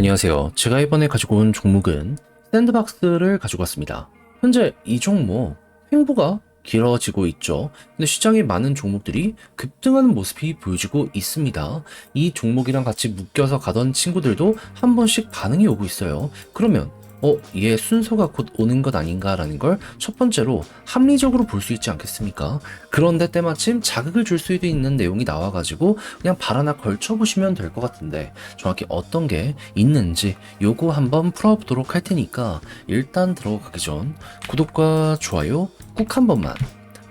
안녕하세요. 제가 이번에 가지고 온 종목은 샌드박스를 가지고 왔습니다. 현재 이 종목 횡보가 길어지고 있죠. 근데 시장에 많은 종목들이 급등하는 모습이 보여지고 있습니다. 이 종목이랑 같이 묶여서 가던 친구들도 한 번씩 반응이 오고 있어요. 그러면 어, 얘 순서가 곧 오는 것 아닌가라는 걸 첫 번째로 합리적으로 볼 수 있지 않겠습니까? 그런데 때마침 자극을 줄 수도 있는 내용이 나와가지고 그냥 발 하나 걸쳐보시면 될 것 같은데 정확히 어떤 게 있는지 요거 한번 풀어보도록 할 테니까 일단 들어가기 전 구독과 좋아요 꾹 한 번만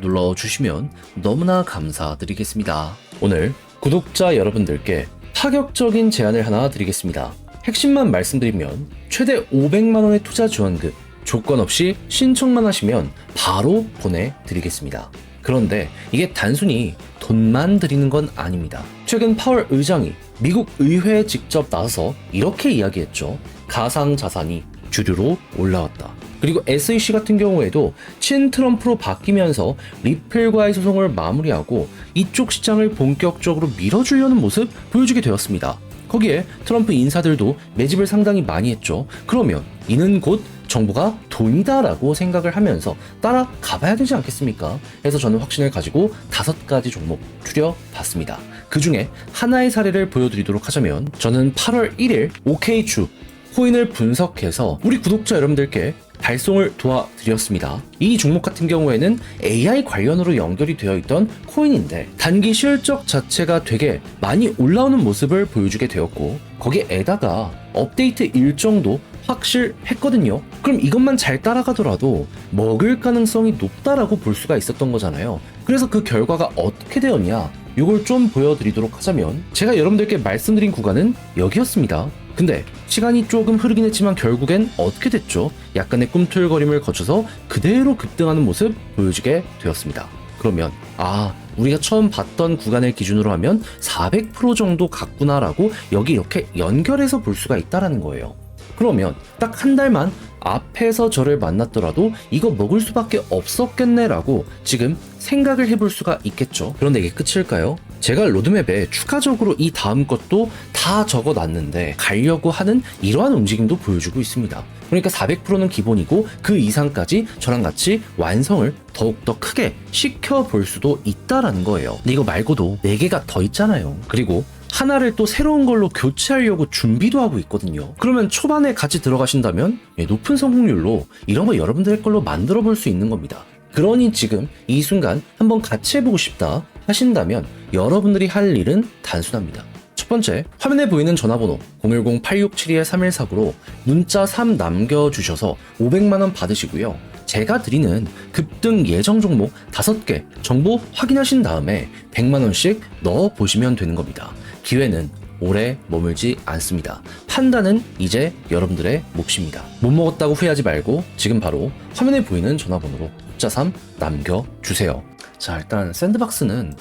눌러주시면 너무나 감사드리겠습니다. 오늘 구독자 여러분들께 파격적인 제안을 하나 드리겠습니다. 핵심만 말씀드리면 최대 500만원의 투자 지원금 조건 없이 신청만 하시면 바로 보내드리겠습니다. 그런데 이게 단순히 돈만 드리는 건 아닙니다. 최근 파월 의장이 미국 의회에 직접 나서서 이렇게 이야기했죠. 가상 자산이 주류로 올라왔다. 그리고 SEC 같은 경우에도 친 트럼프로 바뀌면서 리플과의 소송을 마무리하고 이쪽 시장을 본격적으로 밀어주려는 모습 보여주게 되었습니다. 거기에 트럼프 인사들도 매집을 상당히 많이 했죠. 그러면 이는 곧 정부가 돈이다라고 생각을 하면서 따라가 봐야 되지 않겠습니까? 그래서 저는 확신을 가지고 다섯 가지 종목 추려봤습니다. 그 중에 하나의 사례를 보여드리도록 하자면 저는 8월 1일 OK주 코인을 분석해서 우리 구독자 여러분들께 발송을 도와드렸습니다. 이 종목 같은 경우에는 AI 관련으로 연결이 되어 있던 코인인데 단기 실적 자체가 되게 많이 올라오는 모습을 보여주게 되었고 거기에다가 업데이트 일정도 확실했거든요. 그럼 이것만 잘 따라가더라도 먹을 가능성이 높다라고 볼 수가 있었던 거잖아요. 그래서 그 결과가 어떻게 되었냐? 이걸 좀 보여드리도록 하자면 제가 여러분들께 말씀드린 구간은 여기였습니다. 근데 시간이 조금 흐르긴 했지만 결국엔 어떻게 됐죠? 약간의 꿈틀거림을 거쳐서 그대로 급등하는 모습 보여주게 되었습니다. 그러면 아 우리가 처음 봤던 구간을 기준으로 하면 400% 정도 갔구나라고 여기 이렇게 연결해서 볼 수가 있다라는 거예요. 그러면 딱 한 달만 앞에서 저를 만났더라도 이거 먹을 수밖에 없었겠네라고 지금 생각을 해볼 수가 있겠죠. 그런데 이게 끝일까요? 제가 로드맵에 추가적으로 이 다음 것도 다 적어 놨는데 가려고 하는 이러한 움직임도 보여주고 있습니다. 그러니까 400%는 기본이고 그 이상까지 저랑 같이 완성을 더욱더 크게 시켜볼 수도 있다라는 거예요. 근데 이거 말고도 4개가 더 있잖아요. 그리고 하나를 또 새로운 걸로 교체하려고 준비도 하고 있거든요. 그러면 초반에 같이 들어가신다면 예, 높은 성공률로 이런 거 여러분들의 걸로 만들어 볼 수 있는 겁니다. 그러니 지금 이 순간 한번 같이 해보고 싶다 하신다면 여러분들이 할 일은 단순합니다. 첫 번째, 화면에 보이는 전화번호 010-8672-3149로 문자 3 남겨주셔서 500만원 받으시고요. 제가 드리는 급등 예정 종목 5개 정보 확인하신 다음에 100만원씩 넣어 보시면 되는 겁니다. 기회는 오래 머물지 않습니다. 판단은 이제 여러분들의 몫입니다. 못 먹었다고 후회하지 말고 지금 바로 화면에 보이는 전화번호로 숫자 3 남겨주세요. 자, 일단 샌드박스는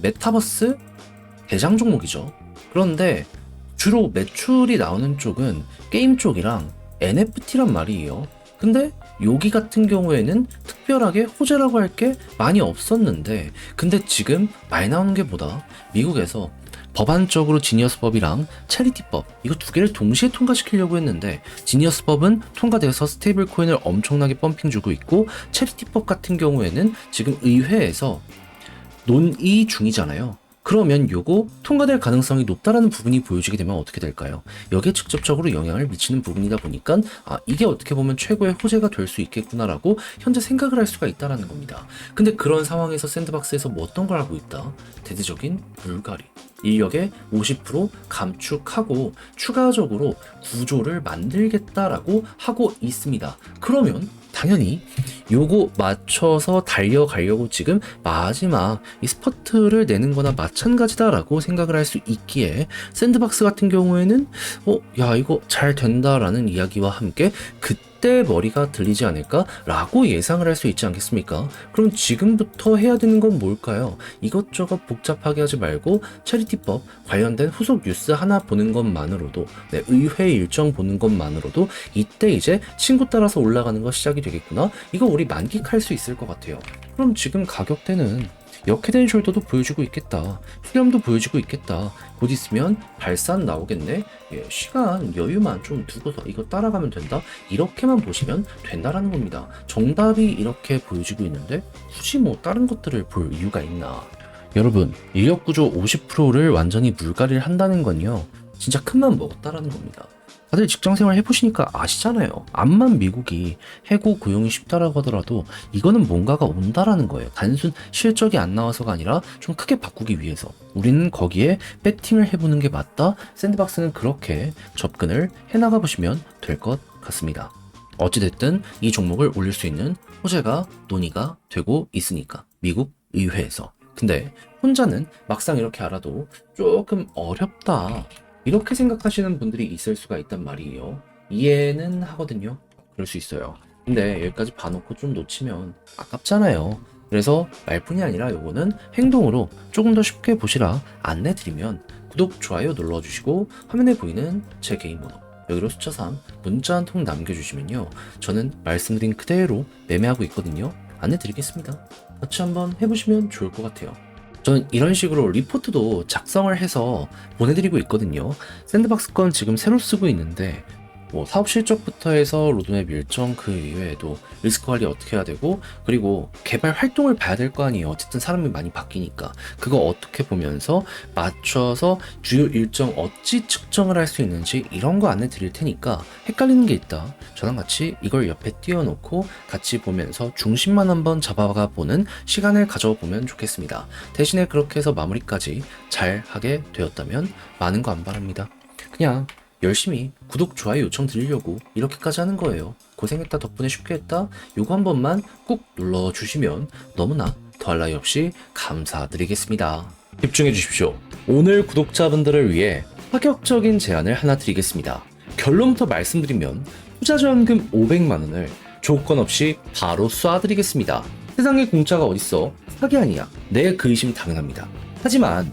메타버스 대장 종목이죠. 그런데 주로 매출이 나오는 쪽은 게임 쪽이랑 NFT란 말이에요. 근데 여기 같은 경우에는 특별하게 호재라고 할 게 많이 없었는데 근데 지금 많이 나오는 게 뭐다? 미국에서 법안적으로 지니어스법이랑 체리티법 이거 두 개를 동시에 통과시키려고 했는데 지니어스법은 통과되어서 스테이블 코인을 엄청나게 펌핑 주고 있고 체리티법 같은 경우에는 지금 의회에서 논의 중이잖아요. 그러면 요거 통과될 가능성이 높다라는 부분이 보여지게 되면 어떻게 될까요? 여기에 직접적으로 영향을 미치는 부분이다 보니까 아 이게 어떻게 보면 최고의 호재가 될 수 있겠구나라고 현재 생각을 할 수가 있다라는 겁니다. 근데 그런 상황에서 샌드박스에서 뭐 어떤 걸 하고 있다? 대대적인 물갈이. 인력의 50% 감축하고 추가적으로 구조를 만들겠다라고 하고 있습니다. 그러면 당연히 요거 맞춰서 달려가려고 지금 마지막 이 스퍼트를 내는 거나 마찬가지다라고 생각을 할 수 있기에 샌드박스 같은 경우에는 어, 야, 이거 잘 된다라는 이야기와 함께 그때 머리가 들리지 않을까라고 예상을 할 수 있지 않겠습니까? 그럼 지금부터 해야 되는 건 뭘까요? 이것저것 복잡하게 하지 말고 체리티법 관련된 후속 뉴스 하나 보는 것만으로도 네, 의회 일정 보는 것만으로도 이때 이제 친구 따라서 올라가는 거 시작이 되겠구나. 이거 우리 만끽할 수 있을 것 같아요. 그럼 지금 가격대는 역해된 숄더도 보여주고 있겠다. 수렴도 보여주고 있겠다. 곧 있으면 발산 나오겠네. 예, 시간 여유만 좀 두고서 이거 따라가면 된다. 이렇게만 보시면 된다라는 겁니다. 정답이 이렇게 보여지고 있는데 굳이 뭐 다른 것들을 볼 이유가 있나? 여러분, 인력 구조 50%를 완전히 물갈이를 한다는 건요. 진짜 큰맘 먹었다라는 겁니다. 다들 직장 생활 해보시니까 아시잖아요. 암만 미국이 해고 고용이 쉽다라고 하더라도 이거는 뭔가가 온다라는 거예요. 단순 실적이 안 나와서가 아니라 좀 크게 바꾸기 위해서. 우리는 거기에 배팅을 해보는 게 맞다. 샌드박스는 그렇게 접근을 해나가 보시면 될 것 같습니다. 어찌됐든 이 종목을 올릴 수 있는 호재가 논의가 되고 있으니까. 미국 의회에서. 근데 혼자는 막상 이렇게 알아도 조금 어렵다. 이렇게 생각하시는 분들이 있을 수가 있단 말이에요. 이해는 하거든요. 그럴 수 있어요. 근데 여기까지 봐놓고 좀 놓치면 아깝잖아요. 그래서 말뿐이 아니라 요거는 행동으로 조금 더 쉽게 보시라 안내 드리면 구독, 좋아요 눌러주시고 화면에 보이는 제 개인 번호 여기로 숫자 3 문자 한 통 남겨주시면요. 저는 말씀드린 그대로 매매하고 있거든요. 안내 드리겠습니다. 같이 한번 해보시면 좋을 것 같아요. 저는 이런 식으로 리포트도 작성을 해서 보내드리고 있거든요. 샌드박스 건 지금 새로 쓰고 있는데 뭐 사업 실적부터 해서 로드맵 일정 그 이외에도 리스크 관리 어떻게 해야 되고 그리고 개발 활동을 봐야 될 거 아니에요. 어쨌든 사람이 많이 바뀌니까 그거 어떻게 보면서 맞춰서 주요 일정 어찌 측정을 할 수 있는지 이런 거 안내 드릴 테니까 헷갈리는 게 있다. 저랑 같이 이걸 옆에 띄워놓고 같이 보면서 중심만 한번 잡아가 보는 시간을 가져보면 좋겠습니다. 대신에 그렇게 해서 마무리까지 잘 하게 되었다면 많은 거 안 바랍니다. 그냥 열심히 구독, 좋아요 요청 드리려고 이렇게까지 하는 거예요. 고생했다 덕분에 쉽게 했다. 요거 한 번만 꾹 눌러주시면 너무나 더할 나위 없이 감사드리겠습니다. 집중해 주십시오. 오늘 구독자분들을 위해 파격적인 제안을 하나 드리겠습니다. 결론부터 말씀드리면 투자지원금 500만원을 조건 없이 바로 쏴드리겠습니다. 세상에 공짜가 어딨어? 사기 아니야. 내그 의심 당연합니다. 하지만